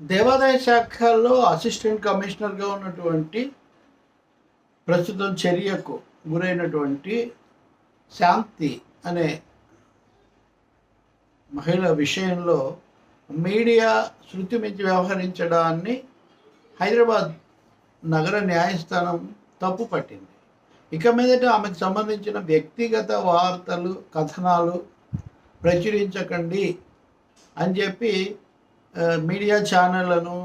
దేవాదాయ శాఖలో అసిస్టెంట్ కమిషనర్గా ఉన్నటువంటి ప్రస్తుతం చర్యకు గురైనటువంటి శాంతి అనే మహిళ విషయంలో మీడియా శృతి మించి వ్యవహరించడాన్ని హైదరాబాద్ నగర న్యాయస్థానం తప్పు పట్టింది. ఇక మీదట ఆమెకు సంబంధించిన వ్యక్తిగత వార్తలు కథనాలు ప్రచురించకండి అని చెప్పి మీడియా ఛానళ్ళను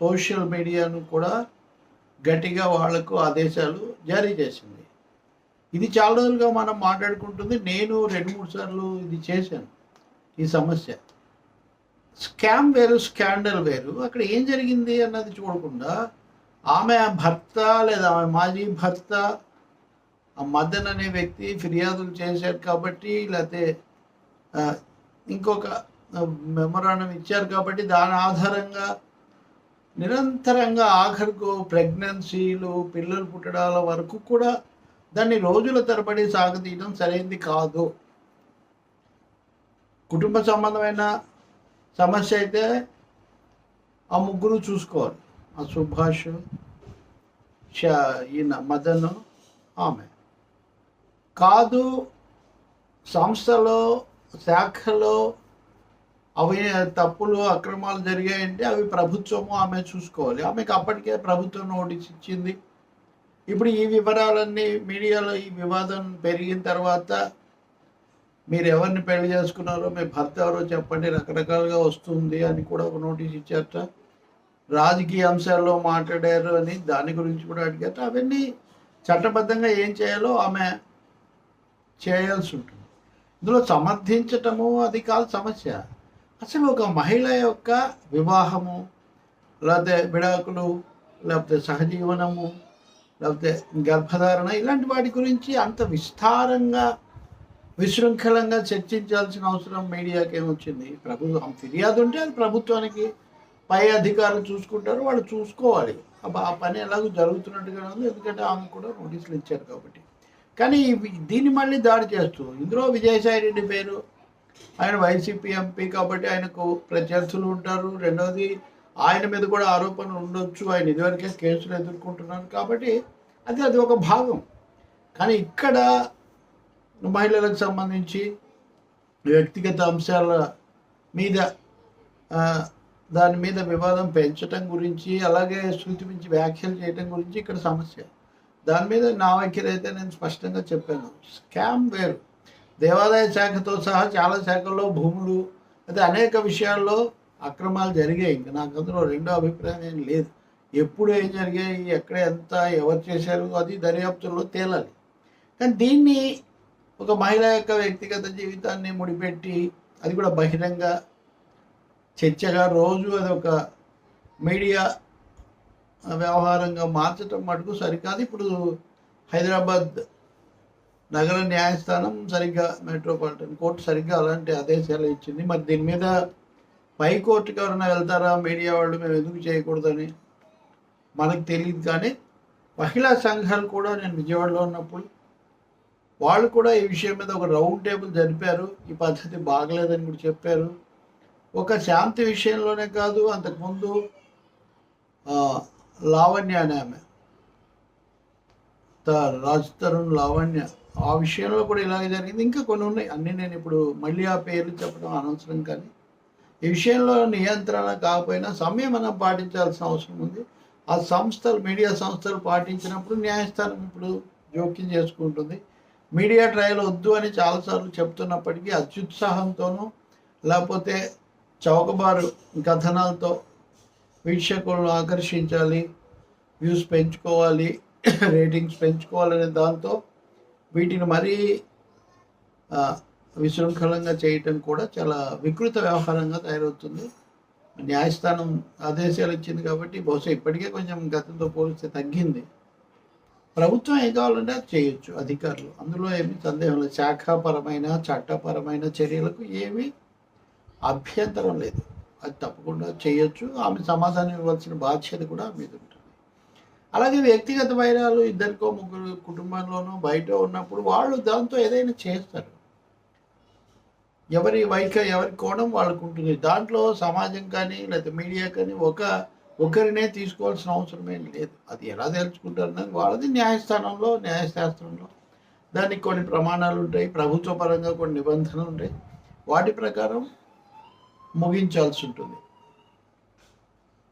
సోషల్ మీడియాను కూడా గట్టిగా వాళ్ళకు ఆదేశాలు జారీ చేసింది. ఇది చాలా రోజులుగా మనం మాట్లాడుకుంటుంది. నేను రెండు మూడు సార్లు ఇది చేశాను. ఈ సమస్య. స్కామ్ వేరు స్కాండల్ వేరు. అక్కడ ఏం జరిగింది అన్నది చూడకుండా ఆమె భర్త లేదా ఆమె మాజీ భర్త ఆ మదన్ అనే వ్యక్తి ఫిర్యాదులు చేశాడు కాబట్టి లేకపోతే ఇంకొక మెమరాండం ఇచ్చారు కాబట్టి దాని ఆధారంగా నిరంతరంగా ఆఖరుకు ప్రెగ్నెన్సీలు పిల్లలు పుట్టడాల వరకు కూడా దాన్ని రోజుల తరబడి సాగతీయడం సరైనది కాదు. కుటుంబ సంబంధమైన సమస్య అయితే ఆ ముగ్గురు చూసుకోవాలి. ఆ సుభాష్ ఈయన మదన్ ఆమె. కాదు సంస్థలో శాఖలో అవి తప్పులు అక్రమాలు జరిగాయంటే అవి ప్రభుత్వము ఆమె చూసుకోవాలి. ఆమెకు అప్పటికే ప్రభుత్వం నోటీస్ ఇచ్చింది. ఇప్పుడు ఈ వివరాలన్నీ మీడియాలో ఈ వివాదం పెరిగిన తర్వాత మీరు ఎవరిని పెళ్ళి చేసుకున్నారో మీ భర్త ఎవరో చెప్పండి రకరకాలుగా వస్తుంది అని కూడా ఒక నోటీస్ ఇచ్చారట. రాజకీయ అంశాల్లో మాట్లాడారు అని దాని గురించి కూడా అడిగారు అవన్నీ చట్టబద్ధంగా ఏం చేయాలో ఆమె చేయాల్సి ఉంటుంది. ఇందులో సమర్థించటము అది కాదు సమస్య. అసలు ఒక మహిళ యొక్క వివాహము లేకపోతే విడాకులు లేకపోతే సహజీవనము లేకపోతే గర్భధారణ ఇలాంటి వాటి గురించి అంత విస్తారంగా విశృంఖలంగా చర్చించాల్సిన అవసరం మీడియాకి ఏమొచ్చింది ప్రభుత్వం ఫిర్యాదు ఉంటే అది ప్రభుత్వానికి పై అధికారులు చూసుకుంటారు వాళ్ళు చూసుకోవాలి. ఆ పని ఎలాగో జరుగుతున్నట్టుగా ఉంది ఎందుకంటే ఆమె కూడా నోటీసులు ఇచ్చారు కాబట్టి. కానీ దీన్ని మళ్ళీ దాడి చేస్తూ ఇందులో విజయసాయి రెడ్డి పేరు ఆయన వైసీపీ ఎంపీ కాబట్టి ఆయనకు ప్రత్యర్థులు ఉంటారు. రెండవది ఆయన మీద కూడా ఆరోపణలు ఉండొచ్చు. ఆయన ఇదివరకే కేసులు ఎదుర్కొంటున్నారు కాబట్టి అది అది ఒక భాగం. కానీ ఇక్కడ మహిళలకు సంబంధించి వ్యక్తిగత అంశాల మీద దాని మీద వివాదం పెంచటం గురించి అలాగే శృతి మించి వ్యాఖ్యలు చేయటం గురించి ఇక్కడ సమస్య. దాని మీద నా వ్యాఖ్యలు అయితే నేను స్పష్టంగా చెప్పాను. స్కామ్ వేరు. దేవాదాయ శాఖతో సహా చాలా శాఖల్లో భూములు అయితే అనేక విషయాల్లో అక్రమాలు జరిగాయి. ఇంకా నాకు అందులో రెండో అభిప్రాయం ఏం లేదు. ఎప్పుడు ఏం జరిగాయి ఎక్కడ ఎంత ఎవరు చేశారు అది దర్యాప్తుల్లో తేలాలి. కానీ దీన్ని ఒక మహిళ యొక్క వ్యక్తిగత జీవితాన్ని ముడిపెట్టి అది కూడా బహిరంగ చర్చగా రోజు అది ఒక మీడియా వ్యవహారంగా మార్చటం మటుకు సరికాదు. ఇప్పుడు హైదరాబాద్ నగర న్యాయస్థానం సరిగ్గా మెట్రోపాలిటన్ కోర్టు సరిగ్గా అలాంటి ఆదేశాలు ఇచ్చింది. మరి దీని మీద పై కోర్టుకి ఎవరైనా వెళ్తారా? మీడియా వాళ్ళు మేము ఎందుకు చేయకూడదని? మనకు తెలియదు కానీ మహిళా సంఘాలు కూడా నేను విజయవాడలో ఉన్నప్పుడు వాళ్ళు కూడా ఈ విషయం మీద ఒక రౌండ్ టేబుల్ జరిపారు. ఈ పద్ధతి బాగలేదని కూడా చెప్పారు. ఒక శాంతి విషయంలోనే కాదు అంతకుముందు లావణ్య అనే ఆమె త- రాజ్ తరుణ్ లావణ్య ఆ విషయంలో కూడా ఇలాగే జరిగింది. ఇంకా కొన్ని ఉన్నాయి. అన్నీ నేను ఇప్పుడు మళ్ళీ ఆ పేర్లు చెప్పడం అనవసరం కానీ ఈ విషయంలో నియంత్రణ కాకపోయినా సమయం మనం పాటించాల్సిన అవసరం ఉంది. ఆ సంస్థలు మీడియా సంస్థలు పాటించినప్పుడు న్యాయస్థానం ఇప్పుడు జోక్యం చేసుకుంటుంది. మీడియా ట్రయల్ వద్దు అని చాలాసార్లు చెప్తున్నప్పటికీ అత్యుత్సాహంతోనూ లేకపోతే చౌకబారు కథనాలతో వీక్షకులను ఆకర్షించాలి వ్యూస్ పెంచుకోవాలి రేటింగ్స్ పెంచుకోవాలనే దాంతో వీటిని మరీ విశృంఖలంగా చేయటం కూడా చాలా వికృత వ్యవహారంగా తయారవుతుంది. న్యాయస్థానం ఆదేశాలు ఇచ్చింది కాబట్టి బహుశా ఇప్పటికే కొంచెం గతంతో పోలిస్తే తగ్గింది. ప్రభుత్వం ఏం కావాలంటే అది చేయొచ్చు అధికారులు. అందులో ఏమి సందేహం లేదు. శాఖాపరమైన చట్టపరమైన చర్యలకు ఏమీ అభ్యంతరం లేదు. అది తప్పకుండా చేయొచ్చు. ఆమె సమాధానం ఇవ్వాల్సిన బాధ్యత కూడా ఆమె మీద ఉంటుంది అలాగే వ్యక్తిగత వైరాలు ఇద్దరికో ముగ్గురు కుటుంబంలోనూ బయట ఉన్నప్పుడు వాళ్ళు దాంతో ఏదైనా చేస్తారు. ఎవరి వైఖ ఎవరి కోణం వాళ్ళకు ఉంటుంది. దాంట్లో సమాజం కానీ లేకపోతే మీడియా కానీ ఒక ఒకరినే తీసుకోవాల్సిన అవసరం లేదు. అది ఎలా తెలుసుకుంటారు అన్నది వాళ్ళది న్యాయస్థానంలో న్యాయశాస్త్రంలో. దానికి కొన్ని ప్రమాణాలు ఉంటాయి. ప్రభుత్వ పరంగా కొన్ని నిబంధనలు ఉంటాయి. వాటి ప్రకారం ముగించాల్సి ఉంటుంది.